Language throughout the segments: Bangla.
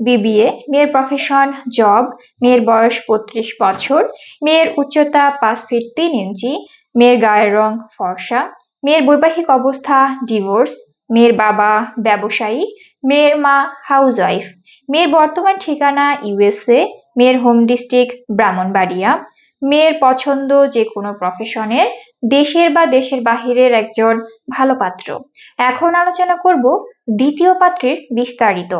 বিবিএ, মেয়ের প্রফেশন জব মেয়ের বয়স বত্রিশ বছর, মেয়ের উচ্চতা পাঁচ ফিট তিন ইঞ্চি, মেয়ের গায়ের রং ফর্সা, মেয়ের বৈবাহিক অবস্থা ডিভোর্স মেয়ের বাবা ব্যবসায়ী, মেয়ের মা হাউসওয়াইফ মেয়ের বর্তমান ঠিকানা ইউএসএ মেয়ের হোম ডিস্ট্রিক্ট ব্রাহ্মণবাড়িয়া, মেয়ের পছন্দ যে কোনো প্রফেশনের দেশের বা দেশের বাহিরের একজন ভালো পাত্র। এখন আলোচনা করব দ্বিতীয় পাত্রের বিস্তারিত।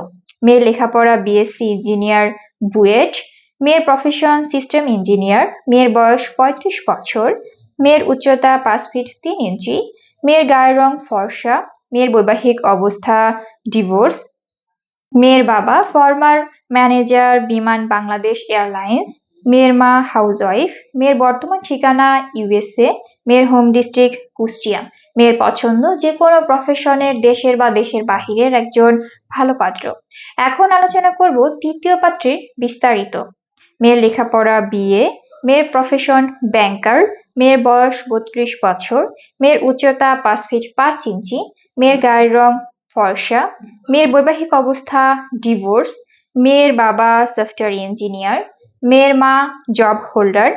মেয়ের লেখাপড়া বিএসসি ইঞ্জিনিয়ার বুয়েট, মেয়ের প্রফেশন সিস্টেম ইঞ্জিনিয়ার মেয়ের বয়স পঁয়ত্রিশ বছর, মেয়ের উচ্চতা পাঁচ ফিট তিন ইঞ্চি মেয়ের গায়ের রং ফর্সা, মেয়ের বৈবাহিক অবস্থা ডিভোর্স মেয়ের বাবা ফর্মার ম্যানেজার বিমান বাংলাদেশ এয়ারলাইন্স মেয়ের মা হাউসওয়াইফ মেয়ের বর্তমান ঠিকানা ইউএসএ মেয়ের হোম ডিস্ট্রিক্ট কুষ্টিয়া। মেয়ের পছন্দ যে কোনো প্রফেশনের দেশের বা দেশের বাহিরের একজন ভালো পাত্র। এখন আলোচনা করব তৃতীয় পাত্রের বিস্তারিত। মেয়ের লেখাপড়া বিয়ে মেয়ের প্রফেশন ব্যাংকার মেয়ের বয়স বত্রিশ বছর, মেয়ের উচ্চতা পাঁচ ফিট পাঁচ ইঞ্চি, মেয়ের গায়ের রং ফর্সা, মেয়ের বৈবাহিক অবস্থা ডিভোর্স মেয়ের বাবা সফটওয়্যার ইঞ্জিনিয়ার মেয়ের মা জব হোল্ডার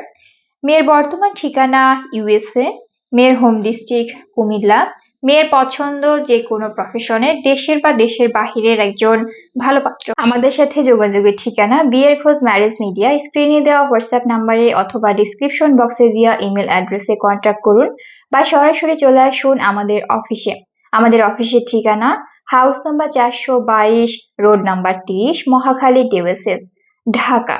মেয়ের বর্তমান ঠিকানা ইউএসএ মেয়ের হোম ডিস্ট্রিক্ট কুমিল্লা, মেয়ের পছন্দ যে কোনো প্রফেশনের দেশের বা দেশের বাহিরের একজন ভালো পাত্র। আমাদের সাথে যোগাযোগের ঠিকানা বিয়ের খোঁজ ম্যারেজ মিডিয়া স্ক্রিনে দেওয়া হোয়াটসঅ্যাপ নাম্বারে অথবা ডিসক্রিপশন বক্সে দেওয়া ইমেল অ্যাড্রেসে কন্ট্যাক্ট করুন বা সরাসরি চলে আসুন আমাদের অফিসে আমাদের অফিসের ঠিকানা হাউস নাম্বার চারশো বাইশ রোড নাম্বার তিরিশ, মহাখালী ডিওএসএস ঢাকা।